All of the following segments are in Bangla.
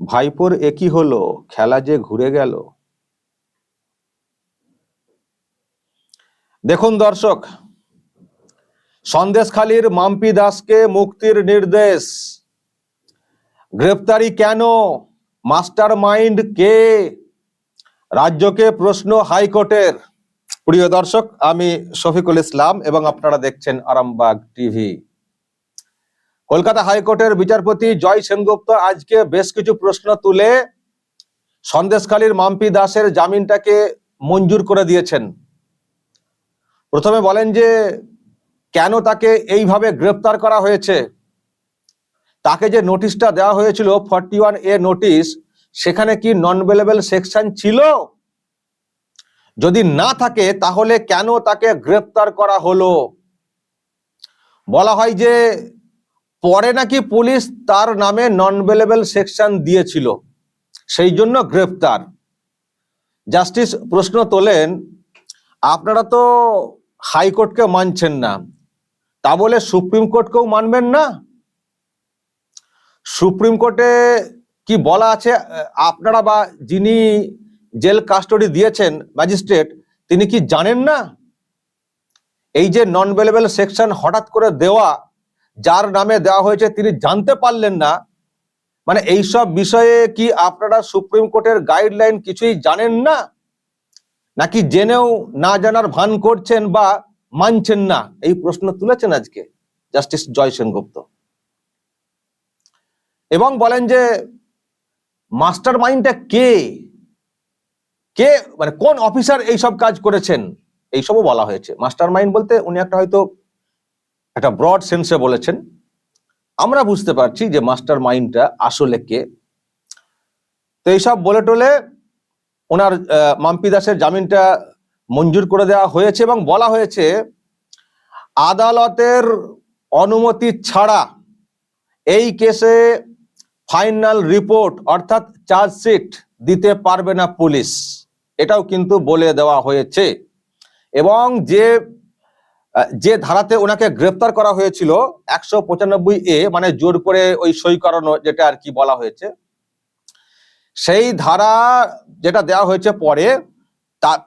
ভাইপোর একই হলো? খেলা যে ঘুরে গেল। দেখুন দর্শক, সন্দেশখালীর মাম্পি দাসকে মুক্তির নির্দেশ। গ্রেফতারি কেন? মাস্টার মাইন্ড কে? রাজ্যকে প্রশ্ন হাইকোর্টের। প্রিয় দর্শক, আমি শফিকুল ইসলাম এবং আপনারা দেখছেন আরামবাগ টিভি। কলকাতা হাইকোর্টের বিচারপতি জয় সেনগুপ্ত আজকে বেশ কিছু প্রশ্ন তুলে সন্দেশখালীর মাম্পি দাসের জামিনটাকে মঞ্জুর করে দিয়েছেন। প্রথমে বলেন যে, কেন তাকে এইভাবে গ্রেপ্তার করা হয়েছে? তাকে যে নোটিশটা দেওয়া হয়েছিল, ফর্টি ওয়ান এ নোটিশ, সেখানে কি নন বেলেবল সেকশন ছিল? যদি না থাকে, তাহলে কেন তাকে গ্রেপ্তার করা হলো? বলা হয় যে পরে নাকি পুলিশ তার নামে নন বেলেবল সেকশন দিয়েছিল। সেই জন্য গ্রেপ্তার জাস্টিস প্রশ্ন তোলেন, আপনারা তো হাইকোর্টকে মানছেন না, তা বলে সুপ্রিম কোর্টকেও মানবেন না? সুপ্রিম কোর্টে কি বলা আছে? আপনারা বা যিনি জেল কাস্টডি দিয়েছেন ম্যাজিস্ট্রেট, তিনি কি জানেন না? এই যে নন বেলেবল সেকশন হঠাৎ করে দেওয়া যার নামে দেওয়া হয়েছে তিনি জানতে পারলেন না। মানে এইসব বিষয়ে কি আপনারা সুপ্রিম কোর্টের গাইডলাইন কিছুই জানেন না? নাকি জেনেও না জানার ভান করছেন বা মানছেন না? এই প্রশ্ন তুলেছেন আজকে জাস্টিস জয় সেনগুপ্ত। এবং বলেন যে মাস্টার মাইন্ডটা কে? কে মানে কোন অফিসার এইসব কাজ করেছেন? এইসবও বলা হয়েছে। মাস্টার মাইন্ড বলতে উনি একটা হয়তো একটা ব্রড সেন্সে বলেছেন। আমরা বুঝতে পারছি যে মাস্টার মাইন্ডটা আসলে কে। তো এইসব বলে টলে ওনার মাম্পি দাসের জামিনটা মঞ্জুর করে দেওয়া হয়েছে এবং বলা হয়েছে, আদালতের অনুমতি ছাড়া এই কেসে ফাইনাল রিপোর্ট অর্থাৎ চার্জশিট দিতে পারবে না পুলিশ। এটাও কিন্তু বলে দেওয়া হয়েছে। এবং যে যে ধারাতে ওনাকে গ্রেপ্তার করা হয়েছিল, একশো পঁচানব্বই এ মানে জোর করে ওই সই করানো যেটা আর কি বলা হয়েছে, সেই ধারা যেটা দেওয়া হয়েছে পরে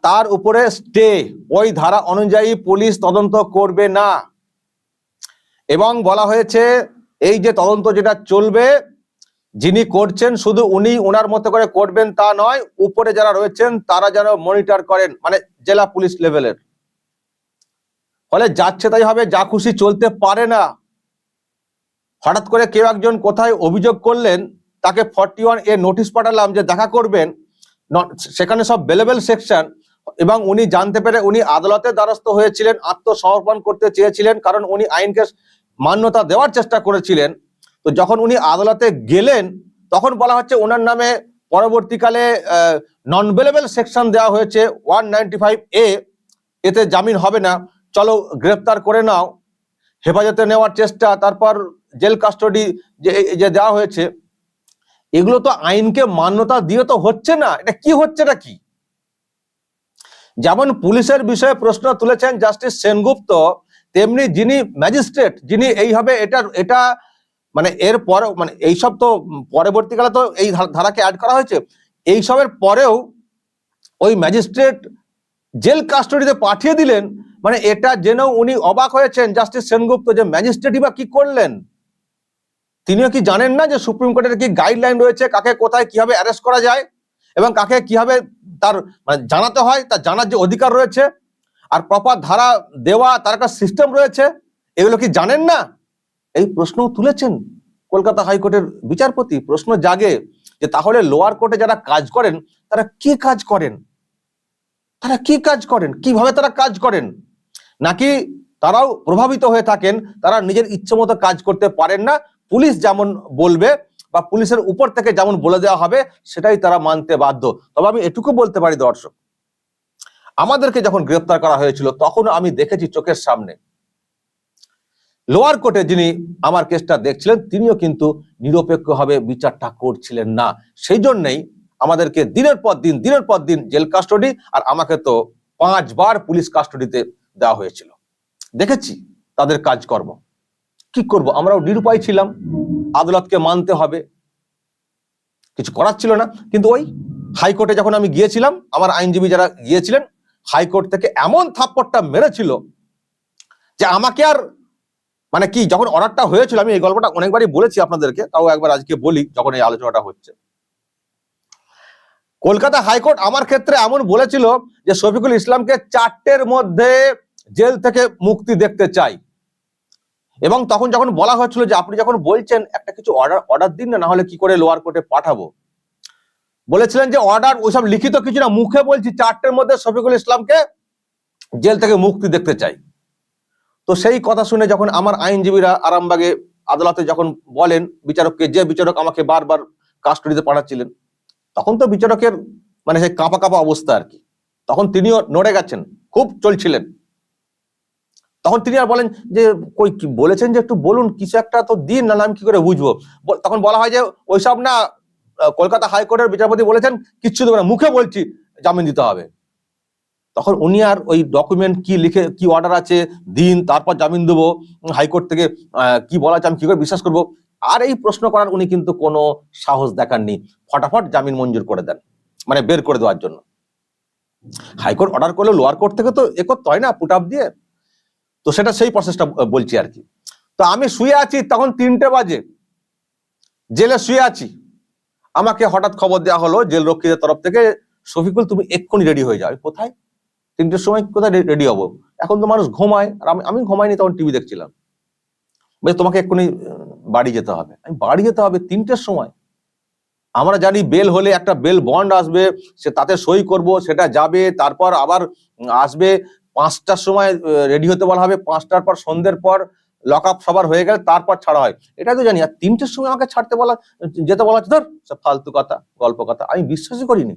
তার উপরে স্টে, ওই ধারা অনুযায়ী পুলিশ তদন্ত করবে না। এবং বলা হয়েছে, এই যে তদন্ত যেটা চলবে, যিনি করছেন শুধু উনি ওনার মতো করে করবেন তা নয়, উপরে যারা রয়েছেন তারা যেন মনিটর করেন মানে জেলা পুলিশ লেভেলের। ফলে যাচ্ছে তাই হবে, যা খুশি চলতে পারে না। হঠাৎ করে কেউ একজন কোথায় অভিযোগ করলেন, তাকে ফর্টি ওয়ান এ নোটিশ পাঠালাম যে দেখা করবেন। সেখানে সব বেলেবেল সেকশন এবং উনি জানতে পেরে উনি আদালতের দ্বারস্থ হয়েছিলেন, আত্মসমর্পণ করতে চেয়েছিলেন কারণ উনি আইনকে মান্যতা দেওয়ার চেষ্টা করেছিলেন। তো যখন উনি আদালতে গেলেন, তখন বলা হচ্ছে ওনার নামে পরবর্তীকালে নন বেলেবেল সেকশন দেওয়া হয়েছে ওয়ান নাইনটি ফাইভ এ এতে জামিন হবে না। চলো গ্রেপ্তার করে নাও। হেফাজতে নেওয়ার চেষ্টা, তারপর জেল কাস্টডি যে দেওয়া হয়েছে, এগুলো তো আইনকে মান্যতা দিয়ে তো হচ্ছে না। এটা কি হচ্ছে এটা কি? যেমন পুলিশের বিষয়ে প্রশ্ন তুলেছেন জাস্টিস সেনগুপ্ত, তেমনি যিনি ম্যাজিস্ট্রেট, যিনি এইভাবে এটা এটা মানে এর পরে মানে এইসব তো পরবর্তীকালে তো এই ধারাকে অ্যাড করা হয়েছে। এইসবের পরেও ওই ম্যাজিস্ট্রেট জেল কাস্টডিতে পাঠিয়ে দিলেন মানে এটা যেন উনি অবাক হয়েছেন, জাস্টিস সেনগুপ্ত যে ম্যাজিস্ট্রেটই বা কি করলেন। তিনিও কি জানেন না যে সুপ্রিম কোর্টের কি গাইডলাইন রয়েছে, কাকে কোথায় কীভাবে অ্যারেস্ট করা যায়, এবং কাকে কীভাবে তার মানে জানাতে হয়, তার জানার যে অধিকার রয়েছে, আর প্রপার ধারা দেওয়া, তার একটা সিস্টেম রয়েছে, এগুলো কি জানেন না? এই প্রশ্নও তুলেছেন কলকাতা হাইকোর্টের বিচারপতি। প্রশ্ন জাগে যে তাহলে লোয়ার কোর্টে যারা কাজ করেন, তারা কি কাজ করেন? তারা কি কাজ করেন? কীভাবে তারা কাজ করেন? নাকি তারাও প্রভাবিত হয়ে থাকেন, তারা নিজের ইচ্ছে মতো কাজ করতে পারেন না? পুলিশ যেমন বলবে বা পুলিশের উপর থেকে যেমন বলে দেওয়া হবে, সেটাই তারা মানতে বাধ্য। তবে আমি এটুকু বলতে পারি দর্শক, আমাদেরকে যখন গ্রেপ্তার করা হয়েছিল, তখন আমি দেখেছি চোখের সামনে। লোয়ার কোর্টে যিনি আমার কেসটা দেখছিলেন, তিনিও কিন্তু নিরপেক্ষভাবে বিচারটা করছিলেন না। সেই জন্যই আমাদেরকে দিনের পর দিন, দিনের পর দিন জেল কাস্টডি আর আমাকে তো পাঁচবার পুলিশ কাস্টডিতে দেওয়া হয়েছিল। দেখেছি তাদের কাজকর্ম। কি করব? আমরাও নিরুপায় ছিলাম। আদালতকে মানতে হবে। কিছু করার ছিল না। কিন্তু ওই হাইকোর্টে যখন আমি গিয়েছিলাম, আমার আইনজীবী যারা গিয়েছিলেন হাইকোর্ট থেকে এমন থাপ্পড়টা মেরেছিল যে আমাকে আর মানে কি, যখন অর্ডারটা হয়েছিল, আমি এই গল্পটা অনেকবারই বলেছি আপনাদেরকে, তাও একবার আজকে বলি, যখন এই আলোচনাটা হচ্ছে। কলকাতা হাইকোর্ট আমার ক্ষেত্রে এমন বলেছিল যে শফিকুল ইসলামকে চারটের মধ্যে জেল থেকে মুক্তি দেখতে চাই। এবং তখন যখন বলা হচ্ছিল যে আপনি যখন বলছেন, একটা কিছু অর্ডার অর্ডার দিন না না হলে কি করে লোয়ার কোর্টে পাঠাবো? বলেছিলেন যে অর্ডার ওইসব লিখিত কিছু না, মুখে বলছি চারটের মধ্যে শফিকুল ইসলামকে জেল থেকে মুক্তি দেখতে চাই। তো সেই কথা শুনে যখন আমার আইনজীবীরা আরামবাগে আদালতে যখন বলেন, বিচারককে, যে বিচারক আমাকে বারবার কাস্টডিতে পাঠাচ্ছিলেন তখন তো বিচারকের মানে সেই কাঁপা কাঁপা অবস্থা আর কি। তখন তিনিও নড়ে গেছেন, খুব চলছিলেন। তখন তিনি আর বলেন যে, কই, কি বলেছেন যে একটু বলুন, কিছু একটা তো দিন না, আমি কি করে বুঝব? তখন বলা হয় যে, ওইসব না কলকাতা হাইকোর্টের বিচারপতি বলেছেন, কিচ্ছু দেবে না, মুখে বলছি, জামিন দিতে হবে। তখন উনি আর ওই ডকুমেন্ট কি লিখে, কি অর্ডার আছে, দিন, তারপর জামিন দেবো, হাইকোর্ট থেকে কি বলা আছে, আমি কি করে বিশ্বাস করব? আর এই প্রশ্ন করার উনি কিন্তু কোনো সাহস দেখাননি। ফটাফট জামিন মঞ্জুর করে দেন মানে বের করে দেওয়ার জন্য। হাইকোর্ট অর্ডার করলে, লোয়ার কোর্ট থেকে তো এ করতে হয় না, পুট আপ দিয়ে। তো সেটা সেই প্রসেসটা বলছি আর কি। তো আমি শুয়ে আছি, তখন তিনটে বাজে। জেলে শুয়ে আছি। আমাকে হঠাৎ খবর দেওয়া হলো, জেল রক্ষীদের তরফ থেকে, শফিকুল, তুমি এক্ষুনি রেডি হয়ে যাও। কোথায়? তিনটের সময় কোথায় রেডি হব? এখন তো মানুষ ঘুমায়, আর আমি আমি ঘুমাইনি, তখন টিভি দেখছিলাম। তোমাকে এক্ষুনি বাড়ি যেতে হবে। আমি বাড়ি যেতে হবে তিনটের সময়। আমরা জানি বেল হলে একটা বেল বন্ড আসবে, সে তাতে সই করব, সেটা যাবে, তারপর আবার আসবে, পাঁচটার সময় রেডি হতে বলা হবে, পাঁচটার পর, সন্ধ্যের পর লক আপ সবার হয়ে গেলে তারপর ছাড়া হয়। এটা তো জানি, আর তিনটের সময় আমাকে ছাড়তে বলা, যেতে বলা হচ্ছে, ধর সব ফালতু কথা, গল্প কথা, আমি বিশ্বাসই করিনি।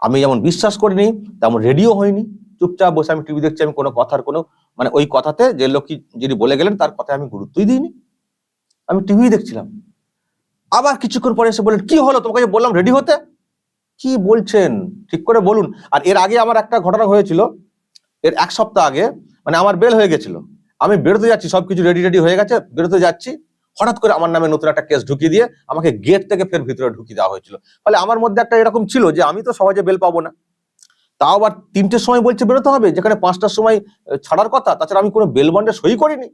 আমি যেমন বিশ্বাস করিনি, তেমন রেডিও হয়নি চুপচাপ বসে আমি টিভি দেখছি, আমি কোনো কথার কোনো মানে ওই কথাতে যে লোক কি- যিনি বলে গেলেন, তার কথায় আমি গুরুত্বই দিইনি। আমি টিভি দেখছিলাম। আবার কিছুক্ষণ পরে এসে বললেন, কি হলো? তোমাকে বললাম রেডি হতে? কি বলছেন? ঠিক করে বলুন। আর এর আগে আমার একটা ঘটনা হয়েছিল, এর এক সপ্তাহ আগে মানে আমার বেল হয়ে গেছিল। আমি বেরোতে যাচ্ছি, সবকিছু রেডি রেডি হয়ে গেছে, বেরোতে যাচ্ছি। হঠাৎ করে আমার নামে নতুন একটা কেস ঢুকিয়ে দিয়ে আমাকে গেট থেকে ফের ভিতরে ঢুকিয়ে দেওয়া হয়েছিল। ফলে আমার মধ্যে একটা এরকম ছিল যে, আমি তো সহজে বেল পাবো না। তাও আবার তিনটের সময় বলছে, বেরোতে হবে। যেখানে পাঁচটার সময় ছাড়ার কথা, তাছাড়া আমি কোনো বেল বন্ডে সই করিনি।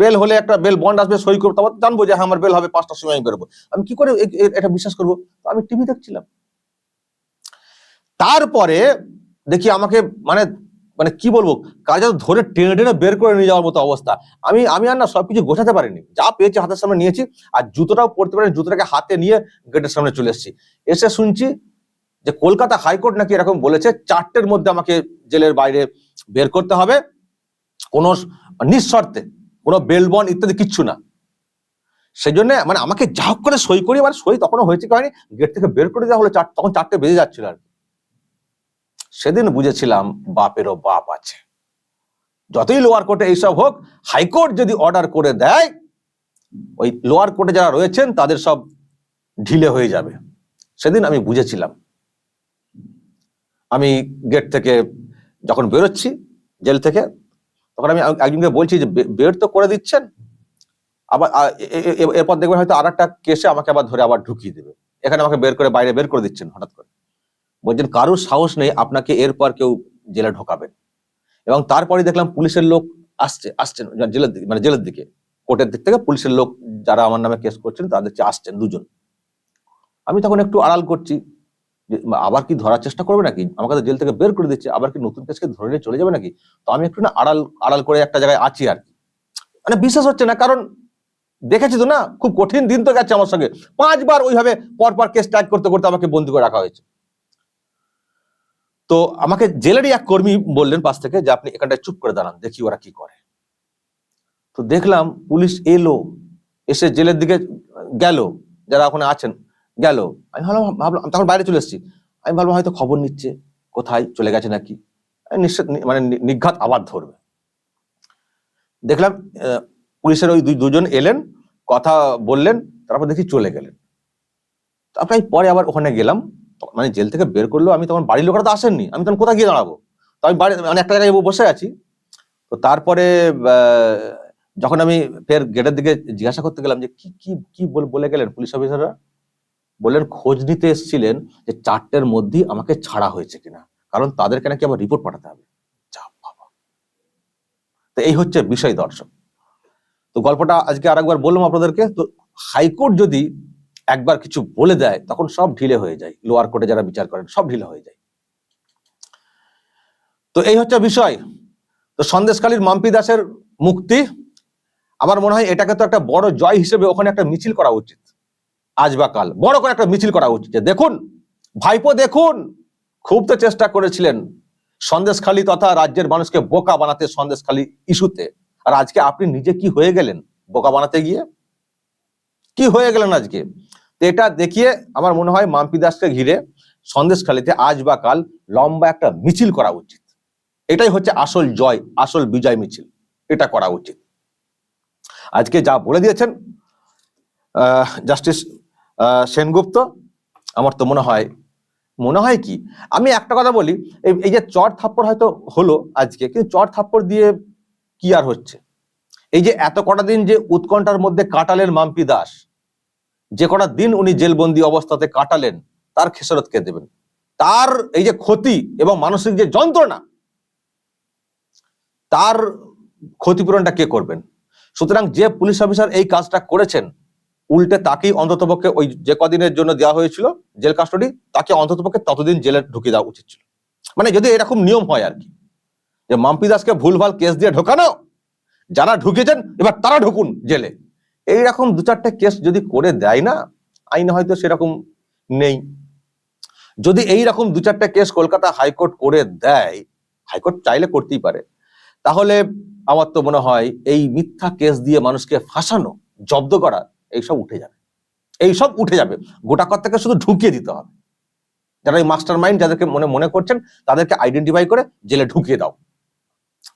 বেল হলে একটা বেল বন্ড আসবে, সই করব, তারপর জানব যে হ্যাঁ আমার বেল হবে, পাঁচটার সময় আমি বেরোবো। আমি কি করে এটা বিশ্বাস করব? আমি টিভি দেখছিলাম। তারপরে দেখি আমাকে মানে মানে কি বলব, কাজে ধরে টেনে টেনে বের করে নিয়ে যাওয়ার মতো অবস্থা। আমি আমি আর না সবকিছু গোছাতে পারিনি। যা পেয়েছি হাতের সামনে নিয়েছি, আর জুতোটাও পড়তে পারিনি, জুতোটাকে হাতে নিয়ে গেটের সামনে চলে এসেছি। এসে শুনছি যে কলকাতা হাইকোর্ট নাকি এরকম বলেছে, চারটের মধ্যে আমাকে জেলের বাইরে বের করতে হবে। কোনো নিঃশর্তে। কোনো বেলবন ইত্যাদি কিচ্ছু না। সেই জন্য মানে আমাকে যা হোক করে সই করি মানে সই তখনও হয়েছে কি হয়নি, গেট থেকে বের করে দেওয়া হলো চার, তখন চারটে বেজে যাচ্ছিল আর। সেদিন বুঝেছিলাম, বাপেরও বাপ আছে। যতই লোয়ার কোর্টে এইসব হোক হাইকোর্ট যদি অর্ডার করে দেয়, ওই লোয়ার কোর্টে যারা রয়েছেন, তাদের সব ঢিলে হয়ে যাবে। সেদিন আমি বুঝেছিলাম। আমি গেট থেকে যখন বেরোচ্ছি, জেল থেকে তখন আমি একজনকে বলছি যে বের তো করে দিচ্ছেন, আবার এরপর দেখবেন হয়তো আর একটা কেসে আমাকে আবার ধরে আবার ঢুকিয়ে দেবে। এখানে আমাকে বের করে, বাইরে বের করে দিচ্ছেন হঠাৎ করে। বলছেন, কারোর সাহস নেই, আপনাকে এরপর কেউ জেলে ঢোকাবেন এবং তারপরে দেখলাম পুলিশের লোক আসছে, আসছেন জেলের দিকে মানে জেলের দিকে। কোর্টের দিক থেকে পুলিশের লোক যারা আমার নামে কেস করছেন, তাদের আসছেন দুজন। আমি তখন একটু আড়াল করছি আবার কি ধরার চেষ্টা করবে নাকি? আমাকে তো জেল থেকে বের করে দিচ্ছে, আবার কি নতুন কেসকে ধরে নিয়ে চলে যাবে নাকি? তো আমি একটু না আড়াল আড়াল করে একটা জায়গায় আছি আর কি। মানে বিশ্বাস হচ্ছে না, কারণ দেখেছি তো না, খুব কঠিন দিন তো গেছে আমার সঙ্গে। পাঁচবার ওইভাবে পরপর কেস ট্যাগ করতে করতে আমাকে বন্দি করে রাখা হয়েছে। তো আমাকে জেলেরই এক কর্মী বললেন পাশ থেকে যে আপনি এখানটায় চুপ করে দাঁড়ান, দেখি ওরা কি করে। তো দেখলাম পুলিশ এলো, এসে জেলের দিকে গেল, যারা ওখানে আছেন। গেল। আমি ভাবলাম ভাবলাম, তখন বাইরে চলে এসেছি। আমি ভাবলাম, হয়তো খবর নিচ্ছে, কোথায় চলে গেছে নাকি? নিশ্চিত মানে নিঘাত আবার ধরবে। দেখলাম পুলিশের ওই দুই- দুজন এলেন, কথা বললেন, তারপর দেখি চলে গেলেন। তারপরে আমি পরে আবার ওখানে গেলাম মানে জেল থেকে বের করল, আমি তখন বাড়ির লোকরা তো আসেননি, আমি তখন কোথায় গিয়ে দাঁড়াবো? তো আমি বাড়ি মানে একটা জায়গায় বসে আছি। তো তারপরে যখন আমি ফের গেটের দিকে জিজ্ঞাসা করতে গেলাম যে, কি কি বলে গেলেন পুলিশ অফিসাররা? বললেন, খোঁজ নিতে এসেছিলেন যে চারটের মধ্যেই আমাকে ছাড়া হয়েছে কিনা। কারণ তাদেরকে নাকি আবার রিপোর্ট পাঠাতে হবে। তো এই হচ্ছে বিষয় দর্শক। তো গল্পটা আজকে আরেকবার বললাম আপনাদেরকে, তো হাইকোর্ট যদি একবার কিছু বলে দেয়, তখন সব ঢিলে হয়ে যায়। লোয়ার কোর্টে যারা বিচার করেন, সব ঢিলে হয়ে যায়। তো এই হচ্ছে বিষয়। তো সন্দেশখালীর মাম্পি দাসের মুক্তি। আমার মনে হয় এটাকে তো একটা বড় জয় হিসেবে ওখানে একটা মিছিল করা উচিত। আজ বা কাল। বড় করে একটা মিছিল করা উচিত দেখুন, ভাইপো দেখুন, খুব তো চেষ্টা করেছিলেন সন্দেশখালী তথা রাজ্যের মানুষকে বোকা বানাতে সন্দেশখালী ইস্যুতে। আর আজকে আপনি নিজে কি হয়ে গেলেন বোকা বানাতে গিয়ে? কি হয়ে গেলেন আজকে? তো এটা দেখিয়ে আমার মনে হয় মাম্পি দাসকে ঘিরে সন্দেশখালীতে আজ বা কাল লম্বা একটা মিছিল করা উচিত। এটাই হচ্ছে আসল জয়, আসল বিজয় মিছিল। এটা করা উচিত। আজকে যা বলে দিয়েছেন জাস্টিস সেনগুপ্ত? আমার তো মনে হয় মনে হয় কি? আমি একটা কথা বলি, এই যে চর থাপ্পড় হয়তো হলো আজকে, কিন্তু চর থাপ্পড় দিয়ে কি আর হচ্ছে? এই যে এত কটা দিন যে উৎকণ্ঠার মধ্যে কাটালেন মাম্পি দাস, যে কটা দিন উনি জেলবন্দি অবস্থাতে কাটালেন, তার খেসারত কে দেবেন? তার এই যে ক্ষতি এবং মানসিক যে যন্ত্রণা, তার ক্ষতিপূরণটা কে করবেন? সুতরাং যে পুলিশ অফিসার এই কাজটা করেছেন উল্টে তাকেই অন্ততপক্ষে ওই যে কদিনের জন্য দেওয়া হয়েছিল জেল কাস্টডি, তাকে অন্ততপক্ষে ততদিন জেলে ঢুকিয়ে দেওয়া উচিত ছিল। মানে যদি এরকম নিয়ম হয় আর কি, যে মাম্পি দাসকে ভুলভাল কেস দিয়ে ঢোকানো, যারা ঢুকেছেন, এবার তারা ঢুকুন জেলে। এইরকম দু চারটে কেস যদি করে দেয় না, আইনে হয়তো সেরকম নেই। যদি এই রকম দু চারটে কেস কলকাতা হাইকোর্ট করে দেয়, হাইকোর্ট চাইলে করতেই পারে, তাহলে আমার তো মনে হয় এই মিথ্যা কেস দিয়ে মানুষকে ফাঁসানো, জব্দ করা এইসব উঠে যাবে। এইসব উঠে যাবে। গোটা কর্তাকে শুধু ঢুকিয়ে দিতে হবে। যারা এই মাস্টার মাইন্ড যাদেরকে মনে মনে করছেন, তাদেরকে আইডেন্টিফাই করে জেলে ঢুকিয়ে দাও।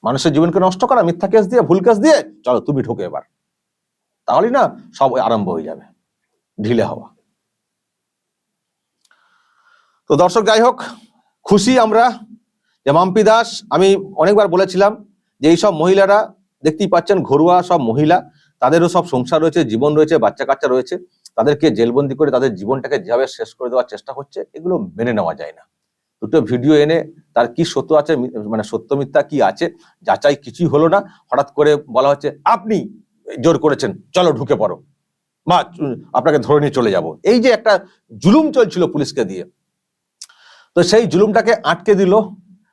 মানুষের জীবনকে নষ্ট করা, মিথ্যা কেস দিয়ে, ভুল কেস দিয়ে, চলো তুমি ঢুকে এবার। তাহলেই না সব আরম্ভ হয়ে যাবে। ঢিলে হওয়া। তো দর্শক, যাই হোক, খুশি আমরা। যে মাম্পি দাস, আমি অনেকবার বলেছিলাম যে এইসব মহিলারা, দেখতেই পাচ্ছেন ঘরোয়া সব মহিলা তাদেরও সব সংসার রয়েছে, জীবন রয়েছে, বাচ্চা কাচ্চা রয়েছে। তাদেরকে জেলবন্দি করে তাদের জীবনটাকে যেভাবে শেষ করে দেওয়ার চেষ্টা হচ্ছে, এগুলো মেনে নেওয়া যায় না। দুটো ভিডিও এনে তার কি সত্য আছে মানে সত্য মিথ্যা কি আছে, যাচাই কিছুই হলো না। হঠাৎ করে বলা হচ্ছে, আপনি জোর করেছেন, চলো ঢুকে পড়ো। মা আপনাকে ধরে নিয়ে চলে যাব। এই যে একটা জুলুম চলছিল পুলিশকে দিয়ে। তো সেই জুলুমটাকে আটকে দিল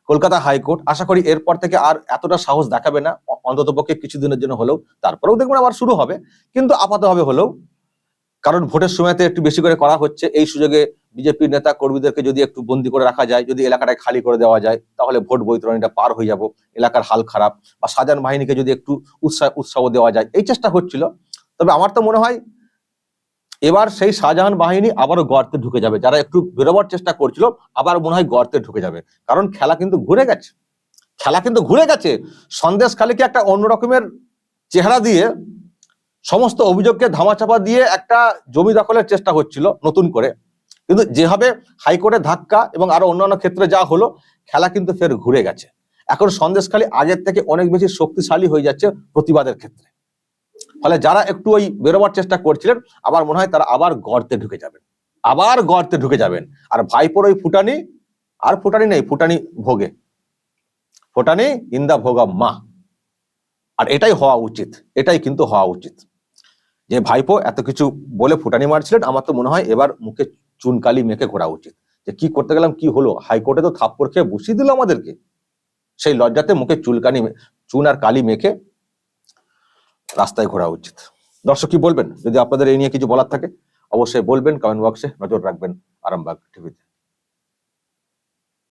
কলকাতা হাইকোর্ট। আশা করি এরপর থেকে আর এতটা সাহস দেখাবে না। অন্তত পক্ষে কিছুদিনের জন্য হলেও তারপরেও দেখবেন আবার শুরু হবে। কিন্তু আপাতভাবে হলেও কারণ ভোটের সময়তে একটু বেশি করে করা হচ্ছে। এই সুযোগে বিজেপির নেতা কর্মীদেরকে যদি একটু বন্দি করে রাখা যায়, যদি এলাকাটায় খালি করে দেওয়া যায়, তাহলে ভোট বৈতরণীটা পার হয়ে যাব, এলাকার হাল খারাপ বা সাজান বাহিনীকে যদি একটু উৎসাহ উৎসাহ দেওয়া যায়। এই চেষ্টা হচ্ছিল। তবে আমার তো মনে হয় এবার সেই শাহজাহান বাহিনী আবারও গর্তে ঢুকে যাবে। যারা একটু বেরোবার চেষ্টা করছিল, আবার মনে হয় গর্তে ঢুকে যাবে। কারণ খেলা কিন্তু ঘুরে গেছে। খেলা কিন্তু ঘুরে গেছে। সন্দেশখালীকে একটা অন্য রকমের চেহারা দিয়ে সমস্ত অভিযোগকে ধামাচাপা দিয়ে একটা জমি দখলের চেষ্টা হচ্ছিল নতুন করে। কিন্তু যেভাবে হাইকোর্টের ধাক্কা এবং আরও অন্যান্য ক্ষেত্রে যা হলো, খেলা কিন্তু ফের ঘুরে গেছে। এখন সন্দেশখালী আগের থেকে অনেক বেশি শক্তিশালী হয়ে যাচ্ছে প্রতিবাদের ক্ষেত্রে। ফলে যারা একটু ওই বেরোবার চেষ্টা করছিলেন আবার মনে হয় তারা আবার গর্তে ঢুকে যাবেন। আবার গর্তে ঢুকে যাবেন। আর ভাইপোর ওই ফুটানি, আর ফুটানি নেই, ফুটানি ভোগে। ফুটানি ইন্দা ভোগা মা। আর এটাই হওয়া উচিত, এটাই কিন্তু হওয়া উচিত। যে ভাইপো এত কিছু বলে ফুটানি মারছিলেন, আমার তো মনে হয় এবার মুখে চুনকালি মেখে ঘোরা উচিত। যে কি করতে গেলাম, কি হলো? হাইকোর্টে তো থাপ্পড় খেয়ে বসিয়ে দিল আমাদেরকে। সেই লজ্জাতে মুখে চুলকানি চুন আর কালি মেখে রাস্তায় ঘোরা উচিত। দর্শক কি বলবেন? যদি আপনাদের এই নিয়ে কিছু বলার থাকে, অবশ্যই বলবেন কমেন্ট বক্সে নজর রাখবেন আরামবাগ টিভিতে